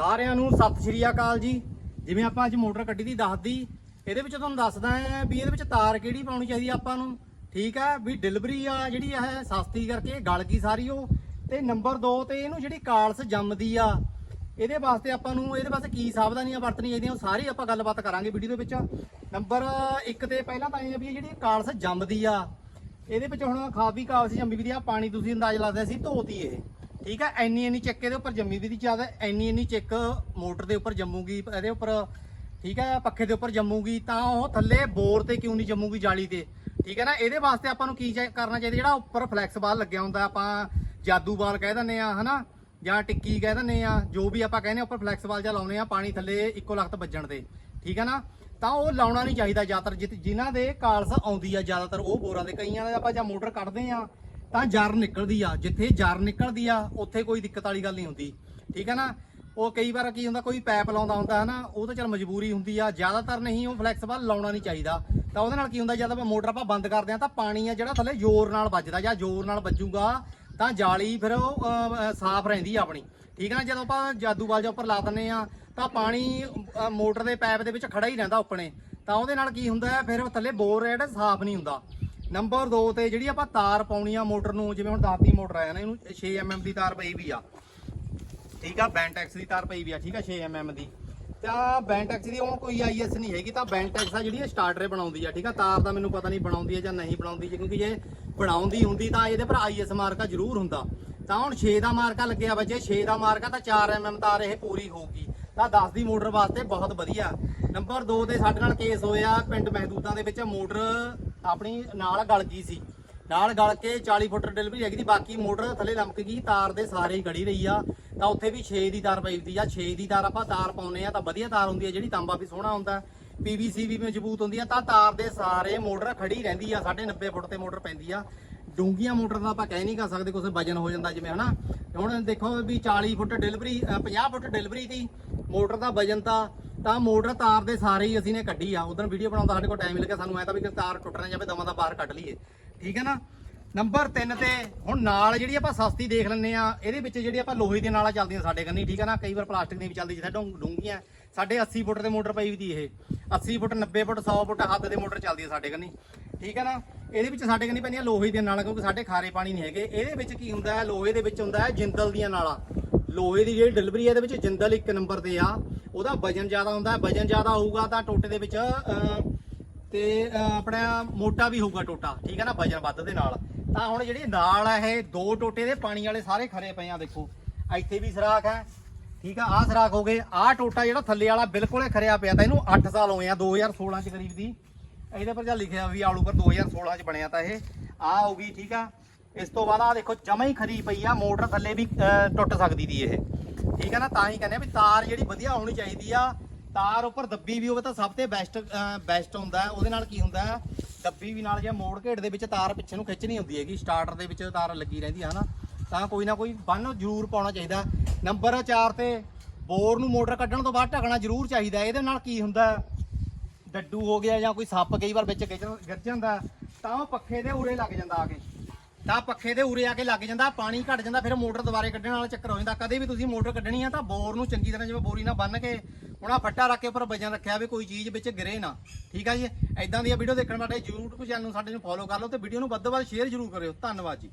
ਸਾਰਿਆਂ ਨੂੰ ਸਤਿ ਸ਼੍ਰੀ ਅਕਾਲ ਜੀ। ਜਿਵੇਂ ਆਪਾਂ ਅੱਜ ਮੋਟਰ ਕੱਢੀ ਦੀ ਦੱਸਦੀ ਇਹਦੇ ਵਿੱਚ ਤੁਹਾਨੂੰ ਦੱਸਦਾ ਹੈ ਵੀ ਇਹਦੇ ਵਿੱਚ ਤਾਰ ਕਿਹੜੀ ਪਾਉਣੀ ਚਾਹੀਦੀ ਆਪਾਂ ਨੂੰ। ਠੀਕ ਹੈ, ਵੀ ਡਿਲੀਵਰੀ ਆ ਜਿਹੜੀ ਇਹ ਸਸਤੀ ਕਰਕੇ ਗਲ ਗਈ ਸਾਰੀ ਉਹ। ਤੇ ਨੰਬਰ 2 ਤੇ ਇਹਨੂੰ ਜਿਹੜੀ ਕਾਲਸ ਜੰਮਦੀ ਆ, ਇਹਦੇ ਵਾਸਤੇ ਆਪਾਂ ਨੂੰ ਇਹਦੇ ਵਾਸਤੇ ਕੀ ਸਾਵਧਾਨੀਆਂ ਵਰਤਣੀਆਂ ਚਾਹੀਦੀਆਂ, ਉਹ ਸਾਰੀ ਆਪਾਂ ਗੱਲਬਾਤ ਕਰਾਂਗੇ ਵੀਡੀਓ ਦੇ ਵਿੱਚ। ਨੰਬਰ 1 ਤੇ ਪਹਿਲਾਂ ਤਾਂ ਇਹ ਵੀ ਇਹ ਜਿਹੜੀ ਕਾਲਸ ਜੰਮਦੀ ਆ, ਇਹਦੇ ਵਿੱਚ ਹੁਣ ਖਾਬੀ ਕਾਲਸ ਜੰਮੀ ਵੀ ਦੀ ਆ, ਪਾਣੀ ਤੁਸੀਂ ਅੰਦਾਜ਼ ਲਾਦੇ ਸੀ ਧੋਤੀ ਇਹ। ਠੀਕ ਹੈ ਐਨੀ ਐਨੀ ਚੱਕੇ ਦੇ ਉੱਪਰ ਜੰਮੀ ਵੀ ਦੀ ਜ਼ਿਆਦਾ, ਐਨੀ ਐਨੀ ਚੱਕ ਮੋਟਰ ਦੇ ਉੱਪਰ ਜੰਮੂਗੀ, ਇਹਦੇ ਉੱਪਰ, ਠੀਕ ਹੈ ਪੱਖੇ ਦੇ ਉੱਪਰ ਜੰਮੂਗੀ, ਤਾਂ ਉਹ ਥੱਲੇ ਬੋਰ ਤੇ ਕਿਉਂ ਨਹੀਂ ਜੰਮੂਗੀ ਜਾਲੀ ਤੇ। ਠੀਕ ਹੈ ਨਾ, ਇਹਦੇ ਵਾਸਤੇ ਆਪਾਂ ਨੂੰ ਕੀ ਚੈ- ਕਰਨਾ ਚਾਹੀਦਾ, ਜਿਹੜਾ ਉੱਪਰ ਫਲੈਕਸ ਬਾਲ ਲੱਗਿਆ ਹੁੰਦਾ, ਆਪਾਂ ਜਾਦੂ ਬਾਲ ਕਹਿ ਦਿੰਦੇ ਆ, ਹਨਾ? ਜਾਂ ਟਿੱਕੀ ਕਹਿ ਦਿੰਦੇ ਆ, ਜੋ ਵੀ ਆਪਾਂ ਕਹਿੰਦੇ ਆ, ਉੱਪਰ ਫਲੈਕਸ ਬਾਲ ਜਾਂ ਲਾਉਨੇ ਆ, ਪਾਣੀ ਥੱਲੇ ਇੱਕੋ ਲਖਤ ਵੱਜਣ 'ਤੇ। ਠੀਕ ਹੈ ਨਾ? ਤਾਂ ਉਹ ਲਾਉਣਾ ਨਹੀਂ ਚਾਹੀਦਾ ਜ਼ਿਆਦਾਤਰ ਜਿ- ਜਿਨ੍ਹਾਂ ਦੇ ਕਾਲਸ ਆਉਂਦੀ ਆ ਜ਼ਿਆਦਾਤਰ, ਉਹ ਬੋਰਾਂ ਦੇ, ਕਈਆਂ ਦੇ ਆਪਾਂ ਜਾਂ ਮੋਟਰ ਕੱਢਦੇ ਆ ਤਾਂ ਜਰ ਨਿਕਲਦੀ ਆ। ਜਿੱਥੇ ਜਰ ਨਿਕਲਦੀ ਆ, ਉੱਥੇ ਕੋਈ ਦਿੱਕਤ ਵਾਲੀ ਗੱਲ ਨਹੀਂ ਹੁੰਦੀ। ਠੀਕ ਹੈ ਨਾ? ਉਹ ਕਈ ਵਾਰ ਕੀ ਹੁੰਦਾ, ਕੋਈ ਪੈਪ ਲਾਉਂਦਾ ਹੁੰਦਾ ਹੈ ਨਾ ਉਹ ਤਾਂ ਚਲ ਮਜਬੂਰੀ ਹੁੰਦੀ ਆ। ਜ਼ਿਆਦਾਤਰ ਨਹੀਂ, ਉਹ ਫਲੈਕਸੀਬਲ ਲਾਉਣਾ ਨਹੀਂ ਚਾਹੀਦਾ। ਤਾਂ ਉਹਦੇ ਨਾਲ ਕੀ ਹੁੰਦਾ, ਜਦ ਆਪਾਂ ਮੋਟਰ ਆਪਾਂ ਬੰਦ ਕਰਦੇ ਆ, ਤਾਂ ਪਾਣੀ ਆ ਜਿਹੜਾ ਥੱਲੇ ਜ਼ੋਰ ਨਾਲ ਵੱਜਦਾ, ਜਾਂ ਜ਼ੋਰ ਨਾਲ ਵੱਜੂਗਾ, ਤਾਂ ਜਾਲੀ ਫਿਰ ਉਹ ਸਾਫ਼ ਰਹਿੰਦੀ ਆ ਆਪਣੀ। ਠੀਕ ਹੈ ਨਾ? ਜਦੋਂ ਆਪਾਂ ਜਾਦੂ ਬਾਲ ਜਾਂ ਉੱਪਰ ਲਾ ਦਿੰਨੇ ਆ, ਤਾਂ ਪਾਣੀ ਮੋਟਰ ਦੇ ਪੈਪ ਦੇ ਵਿੱਚ ਖੜਾ ਹੀ ਰਹਿੰਦਾ ਉੱਪਣੇ ਤਾਂ ਉਹਦੇ ਨਾਲ ਕੀ ਹੁੰਦਾ, ਫਿਰ ਥੱਲੇ ਬੋਰ ਜਿਹੜਾ ਸਾਫ਼ ਨਹੀਂ ਹੁੰਦਾ। ਨੰਬਰ 2 ਤੇ ਜਿਹੜੀ ਆਪਾਂ ਤਾਰ ਪਾਉਣੀ ਆ ਮੋਟਰ ਨੂੰ ਜਿਵੇਂ ਹੁਣ 10 ਦੀ ਮੋਟਰ ਆਇਆ ਨਾ ਇਹਨੂੰ 6 mm ਦੀ ਤਾਰ ਪਈ ਵੀ ਆ। ਠੀਕ ਆ ਬੈਂਟੈਕਸ ਦੀ ਤਾਰ ਪਈ ਵੀ ਆ ਠੀਕ ਆ 6 mm ਦੀ। ਤਾਂ ਬੈਂਟੈਕਸ ਦੀ ਹੁਣ ਕੋਈ ਆਈਐਸ ਨਹੀਂ ਹੈਗੀ ਤਾਂ ਬੈਂਟੈਕਸ ਆ ਜਿਹੜੀ ਇਹ ਸਟਾਰਟਰ ਬਣਾਉਂਦੀ ਆ ਠੀਕ ਆ? ਤਾਰ ਦਾ ਮੈਨੂੰ ਪਤਾ ਨਹੀਂ ਬਣਾਉਂਦੀ ਹੈ ਜਾਂ ਨਹੀਂ ਬਣਾਉਂਦੀ ਜੀ, ਕਿਉਂਕਿ ਜੇ ਬਣਾਉਂਦੀ ਹੁੰਦੀ ਤਾਂ ਇਹਦੇ ਪਰ ਆਈਐਸ ਮਾਰਕਾ ਜ਼ਰੂਰ ਹੁੰਦਾ। ਤਾਂ ਹੁਣ 6 ਦਾ ਮਾਰਕਾ ਲੱਗਿਆ ਵਾ ਜੇ 6 ਦਾ ਮਾਰਕਾ ਤਾਂ 4 mm ਤਾਰ ਇਹ ਪੂਰੀ ਹੋਊਗੀ। ਤਾਂ 10 ਦੀ ਮੋਟਰ ਵਾਸਤੇ ਬਹੁਤ ਵਧੀਆ। ਨੰਬਰ 2 ਤੇ ਸਾਡੇ ਨਾਲ ਕੇਸ ਹੋਇਆ ਪਿੰਡ ਮਹਿਦੂਦਾਂ ਦੇ ਵਿੱਚ ਮੋਟਰ ਆਪਣੀ ਨਾਲ ਗਲ ਗਈ ਸੀ। ਨਾਲ ਗਲ ਕੇ 40 ਫੁੱਟ ਡਿਲੀਵਰੀ ਹੈਗੀ ਦੀ ਬਾਕੀ ਮੋਟਰ ਥੱਲੇ ਲਮਕ ਗਈ, ਤਾਰ ਦੇ ਸਾਰੇ ਹੀ ਗੜੀ ਰਹੀ ਆ। ਤਾਂ ਉੱਥੇ ਵੀ 6 ਦੀ ਤਾਰ ਪਈ ਦੀ ਆ 6 ਦੀ ਤਾਰ ਆਪਾਂ ਤਾਰ ਪਾਉਨੇ ਆ, ਤਾਂ ਵਧੀਆ ਤਾਰ ਹੁੰਦੀ ਆ, ਜਿਹੜੀ ਤਾਂਬਾ ਵੀ ਸੋਹਣਾ ਹੁੰਦਾ। ਪੀਵੀਸੀ ਵੀ ਮਜ਼ਬੂਤ ਹੁੰਦੀ ਆ, ਤਾਂ ਤਾਰ ਦੇ ਸਾਰੇ ਮੋਟਰ ਖੜੀ ਰਹਿੰਦੀ ਆ 90 ਫੁੱਟ ਤੇ ਮੋਟਰ ਪੈਂਦੀ ਆ। ਡੂੰਗੀਆਂ ਮੋਟਰ ਦਾ ਆਪਾਂ ਕਹਿ ਨਹੀਂ ਕਰ ਸਕਦੇ ਕੁਝ ਵਜਨ ਹੋ ਜਾਂਦਾ ਜਿਵੇਂ, ਹਨਾ? ਹੁਣ ਦੇਖੋ ਵੀ 40 ਫੁੱਟ ਡਿਲੀਵਰੀ 50 ਫੁੱਟ ਡਿਲੀਵਰੀ ਦੀ ਮੋਟਰ ਦਾ ਵਜਨ ਤਾਂ ਤਾਂ ਮੋਟਰ ਤਾਰ ਦੇ ਸਾਰੇ ਹੀ ਅਸੀਂ ਨੇ ਕੱਢੀ ਆ। ਉਦੋਂ ਵੀਡੀਓ ਬਣਾਉਂਦਾ ਸਾਡੇ ਕੋਲ ਟਾਈਮ ਲੱਗਿਆ, ਸਾਨੂੰ ਐ ਤਾਂ ਵੀ ਕਿ ਤਾਰ ਟੁੱਟ ਨਾ ਜਾਵੇ ਦਮਾਂ ਦਾ ਬਾਹਰ ਕੱਢ ਲਈਏ। ਠੀਕ ਹੈ ਨਾ? ਨੰਬਰ 3 ਤੇ ਹੁਣ ਨਾਲ ਜਿਹੜੀ ਆਪਾਂ ਸਸਤੀ ਦੇਖ ਲੈਂਦੇ ਆ, ਇਹਦੇ ਵਿੱਚ ਜਿਹੜੀ ਆਪਾਂ ਲੋਹੇ ਦੇ ਨਾਲਾਂ ਚੱਲਦੀਆਂ ਸਾਡੇ ਕੰਨੀ, ਠੀਕ ਹੈ ਨਾ? ਕਈ ਵਾਰ ਪਲਾਸਟਿਕ ਦੀ ਵੀ ਚੱਲਦੀ ਜਿੱਥੇ ਡੂੰ- ਡੂੰਘੀਆਂ। ਸਾਡੇ 80 ਫੁੱਟ ਦੇ ਮੋਟਰ ਪਈ ਵੀ ਦੀ ਇਹ। 80 ਫੁੱਟ 90 ਫੁੱਟ 100 ਫੁੱਟ ਹੱਦ ਦੇ ਮੋਟਰ ਚੱਲਦੀ ਹੈ ਸਾਡੇ ਕੰਨੀ। ਠੀਕ ਹੈ ਨਾ? ਇਹਦੇ ਵਿੱਚ ਸਾਡੇ ਕੰਨੀ ਪੈਂਦੀਆਂ ਲੋਹੇ ਦੀਆਂ ਨਾਲਾਂ, ਕਿਉਂਕਿ ਸਾਡੇ ਖਾਰੇ ਪਾਣੀ ਨਹੀਂ ਹੈਗੇ। ਇਹਦੇ ਵਿੱਚ ਕੀ ਹੁੰਦਾ ਹੈ? ਲੋਹੇ ਦੇ ਵਿੱਚ ਹੁੰਦਾ ਹੈ ਜਿੰਦਲ ਦੀਆਂ ਨਾਲਾਂ। ਲੋਹੇ ਦੀ ਜਿਹੜੀ ਡਿਲੀਵਰੀ ਹੈ, ਇਹਦੇ ਵਿੱਚ ਜਿੰਦਲ ਇੱਕ ਨੰਬਰ ਤੇ ਆ। ਉਹਦਾ ਵਜਨ ਜ਼ਿਆਦਾ ਹੁੰਦਾ ਵਜਨ ਜ਼ਿਆਦਾ ਹੋਊਗਾ ਤਾਂ ਟੋਟੇ ਦੇ ਵਿੱਚ ਤੇ ਆਪਣਾ ਮੋਟਾ ਵੀ ਹੋਊਗਾ ਟੋਟਾ ਠੀਕ ਹੈ ਨਾ ਵਜਨ ਵੱਧ ਦੇ ਨਾਲ। ਤਾਂ ਹੁਣ ਜਿਹੜੀ ਨਾਲ ਹੈ ਇਹ ਦੋ ਟੋਟੇ ਦੇ ਪਾਣੀ ਵਾਲੇ ਸਾਰੇ ਖਰੇ ਪਏ ਆ ਦੇਖੋ। ਇੱਥੇ ਵੀ ਸਰਾਖ ਹੈ ਠੀਕ ਆ ਆਹ ਸਰਾਖ ਹੋ ਗਏ। ਆਹ ਟੋਟਾ ਜਿਹੜਾ ਥੱਲੇ ਵਾਲਾ ਬਿਲਕੁਲ ਹੀ ਖਰਿਆ ਪਿਆ ਤਾਂ ਇਹਨੂੰ 8 ਸਾਲ ਹੋਏ ਆ 2016 ਚ ਕਰੀਬ ਦੀ। ਇਹਦੇ ਪਰ ਜਾਂ ਲਿਖਿਆ ਵੀ ਆਲੂ ਪਰ 2016 ਚ ਬਣਿਆ ਤਾਂ ਇਹ। ਆ ਹੋ ਗਈ ਠੀਕ ਆ। ਇਸ ਤੋਂ ਬਾਅਦ ਆ ਦੇਖੋ ਜਮਾ ਹੀ ਖਰੀ ਪਈ ਆ ਮੋਟਰ ਥੱਲੇ ਵੀ ਅਹ, ਟੁੱਟ ਸਕਦੀ ਦੀ ਇਹ। ਠੀਕ ਹੈ ਨਾ, ਤਾਂ ਹੀ ਕਹਿੰਦੇ ਆ ਵੀ ਤਾਰ ਜਿਹੜੀ ਵਧੀਆ ਹੋਣੀ ਚਾਹੀਦੀ ਆ। ਤਾਰ ਉੱਪਰ ਦੱਬੀ ਵੀ ਹੋਵੇ ਤਾਂ ਸਭ ਤੋਂ ਬੈਸਟ ਬੈਸਟ ਹੁੰਦਾ ਉਹਦੇ ਨਾਲ ਕੀ ਹੁੰਦਾ ਦੱਬੀ ਵੀ ਨਾਲ ਜੇ ਮੋੜ ਘੇੜ ਦੇ ਵਿੱਚ ਤਾਰ ਪਿੱਛੇ ਨੂੰ ਖਿੱਚਣੀ ਹੁੰਦੀ ਹੈਗੀ। ਸਟਾਰਟਰ ਦੇ ਵਿੱਚ ਤਾਰ ਲੱਗੀ ਰਹਿੰਦੀ ਹੈ ਨਾ ਤਾਂ ਕੋਈ ਨਾ ਕੋਈ ਬੰਨ ਜ਼ਰੂਰ ਪਾਉਣਾ ਚਾਹੀਦਾ ਨੰਬਰ 4 ਤੇ ਬੋਰ ਨੂੰ ਮੋਟਰ ਕੱਢਣ ਤੋਂ ਬਾਅਦ ਢਕਣਾ ਜ਼ਰੂਰ ਚਾਹੀਦਾ ਇਹਦੇ ਨਾਲ ਕੀ ਹੁੰਦਾ ਡੱਡੂ ਹੋ ਗਿਆ ਜਾਂ ਕੋਈ ਸੱਪ ਕਈ ਵਾਰ ਵਿੱਚ ਗਿਰ ਗਿਰ ਜਾਂਦਾ ਤਾਂ ਉਹ ਪੱਖੇ ਦੇ ਉਰੇ ਲੱਗ ਜਾਂਦਾ ਆ ਕੇ। ਤਾਂ ਪੱਖੇ ਦੇ ਉਰੇ ਆ ਕੇ ਲੱਗ ਜਾਂਦਾ, ਪਾਣੀ ਘਟ ਜਾਂਦਾ, ਫਿਰ ਮੋਟਰ ਦੁਬਾਰੇ ਕੱਢਣ ਵਾਲਾ ਚੱਕਰ ਹੋ ਜਾਂਦਾ। ਕਦੇ ਵੀ ਤੁਸੀਂ ਮੋਟਰ ਕੱਢਣੀ ਆ ਤਾਂ ਬੋਰ ਨੂੰ ਚੰਗੀ ਤਰ੍ਹਾਂ ਜਿਵੇਂ ਬੋਰੀ ਨਾਲ ਬੰਨ ਕੇ ਉਹਨਾਂ ਫੱਟਾ ਰੱਖ ਕੇ ਉੱਪਰ ਵਜਨ ਰੱਖਿਆ ਵੀ ਕੋਈ ਚੀਜ਼ ਵਿੱਚ ਗਿਰੇ ਨਾ। ਠੀਕ ਆ ਜੀ? ਐਦਾਂ ਦੀਆਂ ਵੀਡੀਓ ਦੇਖਣ ਵਾਲੇ YouTube ਚੈਨਲ ਨੂੰ ਸਾਡੇ ਨੂੰ ਫੋਲੋ ਕਰ ਲਓ ਤੇ ਵੀਡੀਓ ਨੂੰ ਵੱਧ ਤੋਂ ਵੱਧ ਸ਼ੇਅਰ ਜ਼ਰੂਰ ਕਰਿਓ। ਧੰਨਵਾਦ ਜੀ।